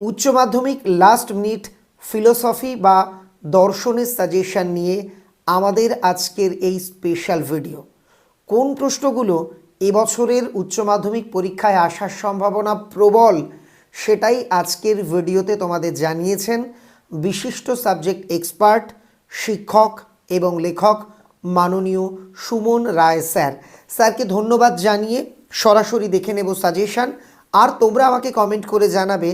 উচ্চ মাধ্যমিক last minute philosophy বা দর্শনের সাজেশান নিয়ে আমাদের আজকের এই স্পেশাল ভিডিও কোন প্রশ্নগুলো এবছরের উচ্চ মাধ্যমিক পরীক্ষায় আসার সম্ভাবনা প্রবল সেটাই আজকের ভিডিওতে তোমাদের জানিয়েছেন বিশিষ্ট সাবজেক্ট এক্সপার্ট শিক্ষক এবং লেখক মাননীয় সুমন রায় স্যার। স্যারকে ধন্যবাদ জানিয়ে সরাসরি দেখে নেব সাজেশন আর তোমরা আমাকে কমেন্ট করে জানাবে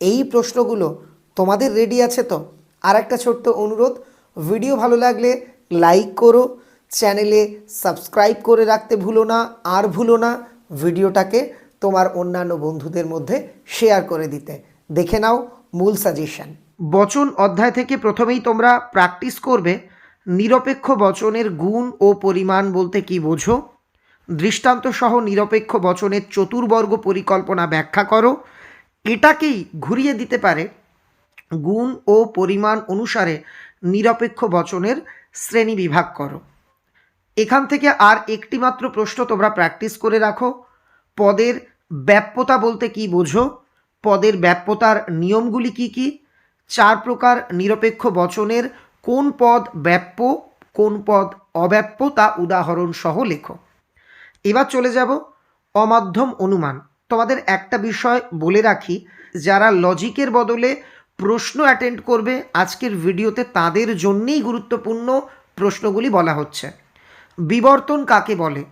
এই প্রশ্নগুলো তোমাদের রেডি আছে তো? আর একটা ছোট্ট অনুরোধ ভিডিও ভালো লাগলে লাইক করো চ্যানেলে সাবস্ক্রাইব করে রাখতে ভুলো না, আর ভুলো না ভিডিওটাকে তোমার অন্যান্য বন্ধুদের মধ্যে শেয়ার করে দিতে। দেখে নাও মূল সাজেশন বচন অধ্যায় থেকে প্রথমেই তোমরা প্র্যাকটিস করবে, নিরপেক্ষ বচনের গুণ ও পরিমাণ বলতে কি বোঝো? দৃষ্টান্ত সহ নিরপেক্ষ বচনের চতুর্বর্গ পরিকল্পনা ব্যাখ্যা করো এটাকেই ঘুরিয়ে দিতে পারে গুণ ও পরিমাণ অনুসারে নিরপেক্ষ বচনের শ্রেণি বিভাগ করো। এখান থেকে আর একটি মাত্র প্রশ্ন তোমরা প্র্যাকটিস করে রাখো। পদের ব্যাপ্যতা বলতে কি বোঝো? পদের ব্যাপ্যতার নিয়মগুলি কি কি? চার প্রকার নিরপেক্ষ বচনের কোন পদ ব্যাপ্য, কোন পদ অব্যাপ্য তা উদাহরণ সহ লেখো। এবার চলে যাব অমাধ্যম অনুমান। তোমাদের একটা বিষয় বলে রাখি, যারা লজিকের বদলে প্রশ্ন অ্যাটেন্ড করবে, আজকের ভিডিওতে তাদের জন্যেই গুরুত্বপূর্ণ প্রশ্নগুলি বলা হচ্ছে। বিবর্তন কাকে বলে?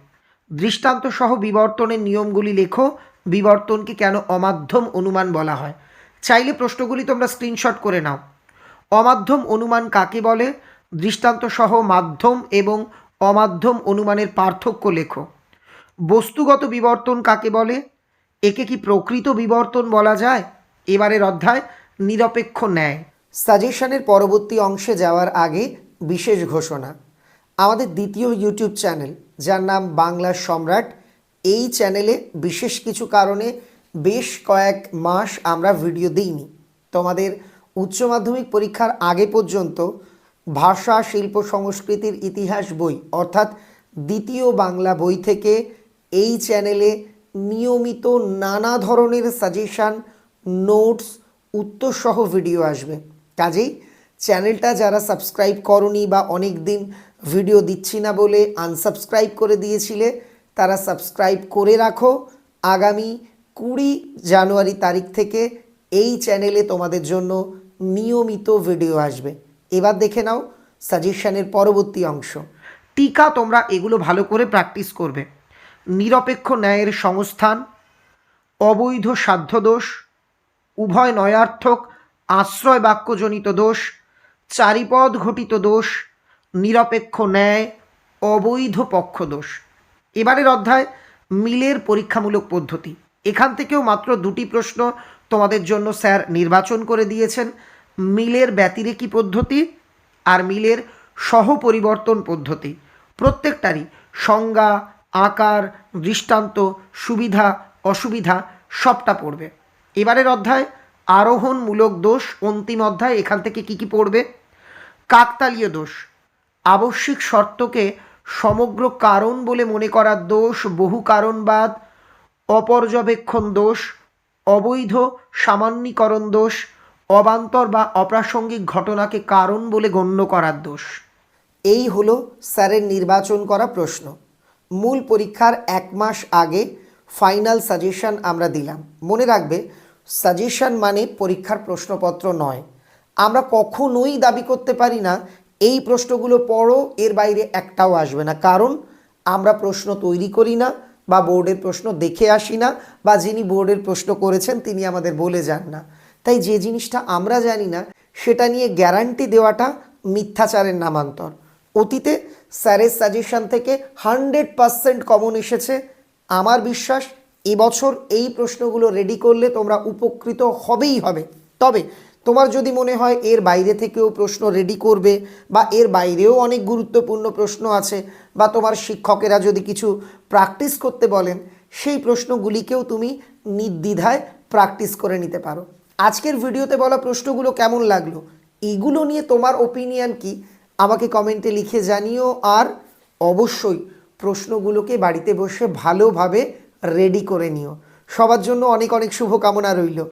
দৃষ্টান্ত সহ বিবর্তনের নিয়মগুলি লেখো, বিবর্তনকে কেন অমাধ্যম অনুমান বলা হয়? চাইলে প্রশ্নগুলি তোমরা স্ক্রিনশট করে নাও। অমাধ্যম অনুমান কাকে বলে? দৃষ্টান্ত সহ মাধ্যম এবং অমাধ্যম অনুমানের পার্থক্য লেখো। বস্তুগত বিবর্তন কাকে বলে? একে কি প্রকৃত বিবর্তন বলা যায়? এবারের অধ্যায়, নিরপেক্ষ ন্যায়। সাজেশনের পরবর্তী অংশে যাওয়ার আগে বিশেষ ঘোষণা। আমাদের দ্বিতীয় ইউটিউব চ্যানেল, যার নাম বাংলা সম্রাট, এই চ্যানেলে বিশেষ কিছু কারণে বেশ কয়েক মাস আমরা ভিডিও দিইনি। তোমাদের উচ্চ মাধ্যমিক পরীক্ষার আগে পর্যন্ত ভাষা, শিল্প, সংস্কৃতির ইতিহাস বই, অর্থাৎ দ্বিতীয় বাংলা বই থেকে এই চ্যানেলে নিয়মিত নানা ধরনের সাজেশান নোটস উত্তরসহ ভিডিও আসবে। কাজেই চ্যানেলটা যারা সাবস্ক্রাইব করনি বা অনেক দিন ভিডিও দিচ্ছি না বলে আনসাবস্ক্রাইব করে দিয়েছিলে, তারা সাবস্ক্রাইব করে রাখো। আগামী কুড়ি জানুয়ারি তারিখ থেকে এই চ্যানেলে তোমাদের জন্য নিয়মিত ভিডিও আসবে। এবার দেখে নাও সাজেশনের পরবর্তী অংশ। টিকা তোমরা এগুলো ভালো করে প্র্যাকটিস করবে। নিরপেক্ষ ন্যায়ের সংস্থান, অবৈধ সাধ্যদোষ উভয় নয়ার্থক আশ্রয় বাক্যজনিত দোষ, চারিপদ ঘটিত দোষ, নিরপেক্ষ ন্যায়, অবৈধ পক্ষ দোষ। এবারের অধ্যায় মিলের পরীক্ষামূলক পদ্ধতি। এখান থেকেও মাত্র দুটি প্রশ্ন তোমাদের জন্য স্যার নির্বাচন করে দিয়েছেন। মিলের ব্যতিরেকি পদ্ধতি আর মিলের সহ পরিবর্তন পদ্ধতি। প্রত্যেকটারই সংজ্ঞা আকার, দৃষ্টান্ত, সুবিধা, অসুবিধা সবটা পড়বে। এবারের অধ্যায়, আরোহণমূলক দোষ, অন্তিম অধ্যায়, এখান থেকে কি কি পড়বে? কাকতালীয় দোষ, আবশ্যিক শর্তকে সমগ্র কারণ বলে মনে করার দোষ, বহু কারণবাদ, অপর্যবেক্ষণ দোষ, অবৈধ সামান্যীকরণ দোষ, অবান্তর বা অপ্রাসঙ্গিক ঘটনাকে কারণ বলে গণ্য করার দোষ। এই হলো স্যারের নির্বাচন করা প্রশ্ন। মূল পরীক্ষার এক মাস আগে ফাইনাল সাজেশন আমরা দিলাম। মনে রাখবে সাজেশন মানে পরীক্ষার প্রশ্নপত্র নয়। আমরা কখনোই দাবি করতে পারি না, এই প্রশ্নগুলো পড়ো, এর বাইরে একটাও আসবে না। কারণ আমরা প্রশ্ন তৈরি করি না বা বোর্ডের প্রশ্ন দেখে আসি না বা যিনি বোর্ডের প্রশ্ন করেছেন তিনি আমাদের বলে যান না। তাই যে জিনিসটা আমরা জানি না, সেটা নিয়ে গ্যারান্টি দেওয়াটা মিথ্যাচারের নামান্তর। অতীতে স্যারের সাজেশন থেকে হান্ড্রেড পারসেন্ট কমন এসেছে। আমার বিশ্বাস, এবছর এই প্রশ্নগুলো রেডি করলে তোমরা উপকৃত হবেই হবে। তবে তোমার যদি মনে হয় এর বাইরে থেকেও প্রশ্ন রেডি করবে বা এর বাইরেও অনেক গুরুত্বপূর্ণ প্রশ্ন আছে বা তোমার শিক্ষকেরা যদি কিছু প্র্যাকটিস করতে বলেন, সেই প্রশ্নগুলিকেও তুমি নির্দ্বিধায় প্র্যাকটিস করে নিতে পারো। আজকের ভিডিওতে বলা প্রশ্নগুলো কেমন লাগল? এগুলো নিয়ে তোমার ওপিনিয়ন কি? আমাকে কমেন্টে লিখে জানিও আর অবশ্যই প্রশ্নগুলোকে বাড়িতে বসে ভালোভাবে রেডি করে নিও। সবার জন্য অনেক অনেক শুভকামনা রইল।